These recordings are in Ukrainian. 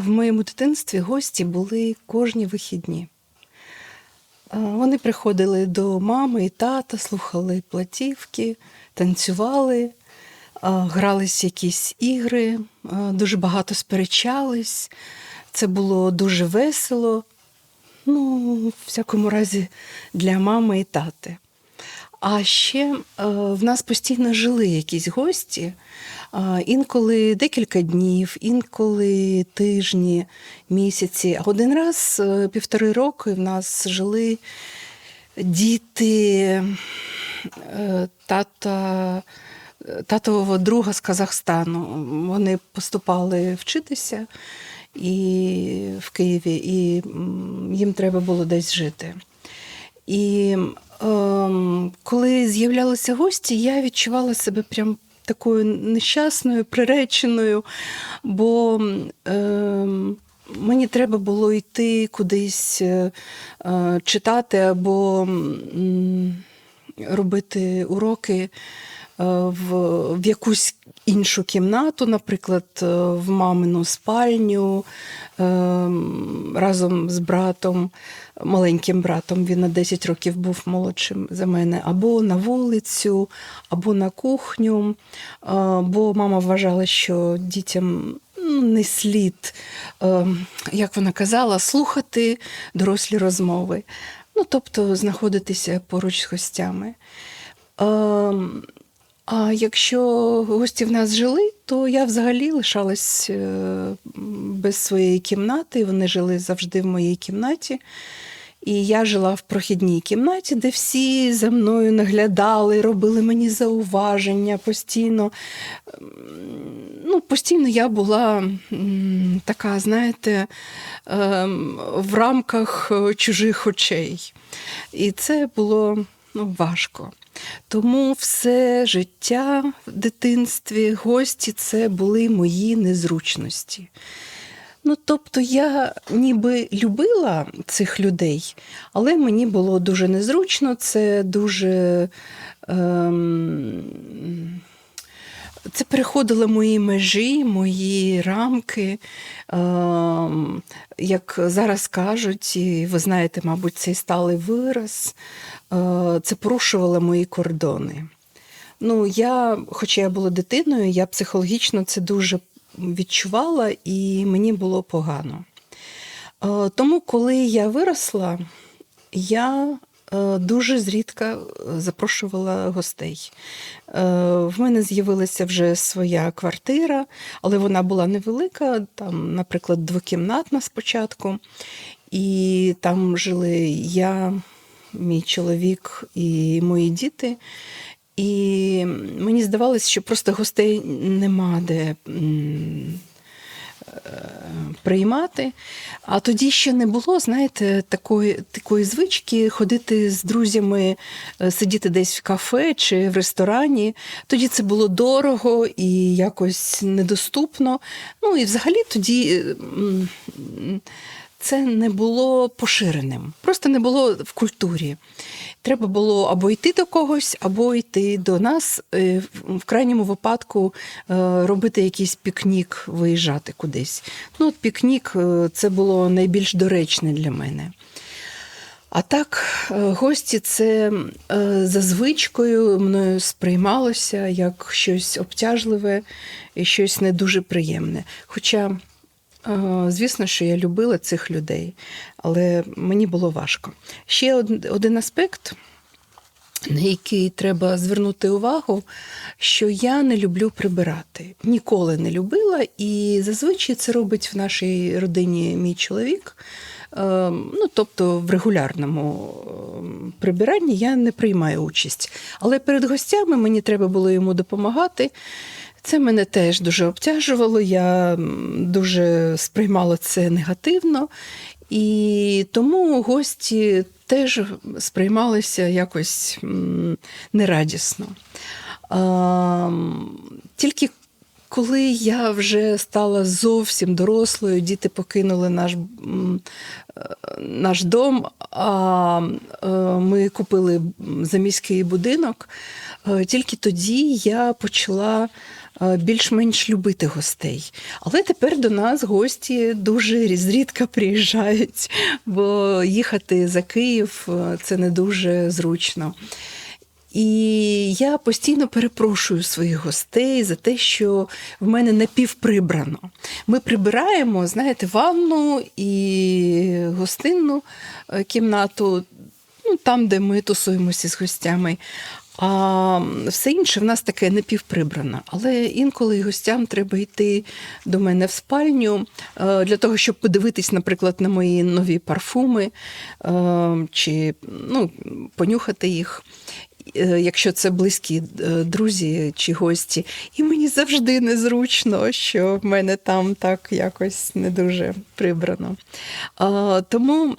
в моєму дитинстві гості були кожні вихідні. Вони приходили до мами і тата, слухали платівки, танцювали, грались якісь ігри, дуже багато сперечались. Це було дуже весело. Ну, в всякому разі, для мами і тати. А ще е, в нас постійно жили якісь гості, інколи декілька днів, інколи тижні, місяці. Один раз е, півтори роки в нас жили діти е, тата, татового друга з Казахстану. Вони поступали вчитися і в Києві, і їм треба було десь жити. І коли з'являлися гості, я відчувала себе прям такою нещасною, приреченою, бо ем, мені треба було йти кудись е, е, читати або робити уроки в, в якусь іншу кімнату, наприклад, е, в мамину спальню е, разом з братом, маленьким братом. Він на 10 років був молодшим за мене, або на вулицю, або на кухню. Е, Бо мама вважала, що дітям ну, не слід, е, як вона казала, слухати дорослі розмови. Ну, тобто знаходитися поруч з гостями. А якщо гості в нас жили, то я взагалі лишалась е, без своєї кімнати. Вони жили завжди в моїй кімнаті. І я жила в прохідній кімнаті, де всі за мною наглядали, робили мені зауваження постійно. Ем, Ну, постійно я була така, знаєте, ем, в рамках е, чужих очей. І це було ну, важко. Тому все життя в дитинстві, гості це були мої незручності. Ну, тобто я ніби любила цих людей, але мені було дуже незручно, це дуже. Ем, це переходило мої межі, мої рамки. Ем, як зараз кажуть, і ви знаєте, мабуть, цей сталий вираз, е, це порушувало мої кордони. Ну, я, хоча я була дитиною, я психологічно це дуже відчувала і мені було погано. Е, Тому, коли я виросла, я дуже зрідка е, запрошувала гостей. Е, В мене з'явилася вже своя квартира, але вона була невелика, там, наприклад, двокімнатна спочатку. І там жили я, мій чоловік і мої діти. І мені здавалося, що просто гостей нема де е, приймати. А тоді ще не було, знаєте, такої, такої звички ходити з друзями, е, сидіти десь в кафе чи в ресторані. Тоді це було дорого і якось недоступно. Ну і взагалі тоді. Це не було поширеним, просто не було в культурі. Треба було або йти до когось, або йти до нас, е, в- крайньому випадку е, робити якийсь пікнік, виїжджати кудись. Ну, от пікнік е, це було найбільш доречне для мене. А так, гості це за звичкою мною сприймалося як щось обтяжливе і щось не дуже приємне. Хоча, звісно, що я любила цих людей, але мені було важко. Ще один аспект, на який треба звернути увагу, що я не люблю прибирати. Ніколи не любила, і зазвичай це робить в нашій родині мій чоловік. Е, Ну, тобто в регулярному е, прибиранні я не приймаю участь. Але перед гостями мені треба було йому допомагати. Це мене теж дуже обтяжувало, я дуже сприймала це негативно. І тому гості теж сприймалися якось нерадісно. Тільки коли я вже стала зовсім дорослою, діти покинули наш, е, наш дом, а е, ми купили заміський будинок, е, тільки тоді я почала більш-менш любити гостей. Але тепер до нас гості дуже зрідка приїжджають, бо їхати за Київ е, це не дуже зручно. І я постійно перепрошую своїх гостей за те, що в мене напівприбрано. Ми прибираємо, знаєте, ванну і гостинну е, кімнату, ну, там, де ми тусуємося з гостями. А все інше в нас таке напівприбрано. Але інколи гостям треба йти до мене в спальню е, для того, щоб подивитись, наприклад, на мої нові парфуми е, чи ну, понюхати їх. е, Якщо це близькі друзі чи гості, і мені завжди незручно, що в мене там так якось не дуже прибрано. Тому,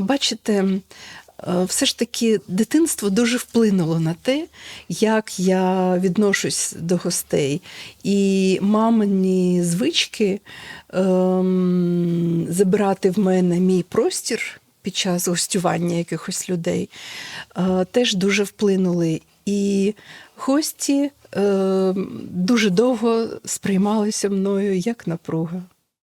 бачите, все ж таки дитинство дуже вплинуло на те, як я відношусь до гостей. І мамині звички ем, забирати в мене мій простір під час гостювання якихось людей е, теж дуже вплинули. І гості е, дуже довго сприймалися мною як напруга.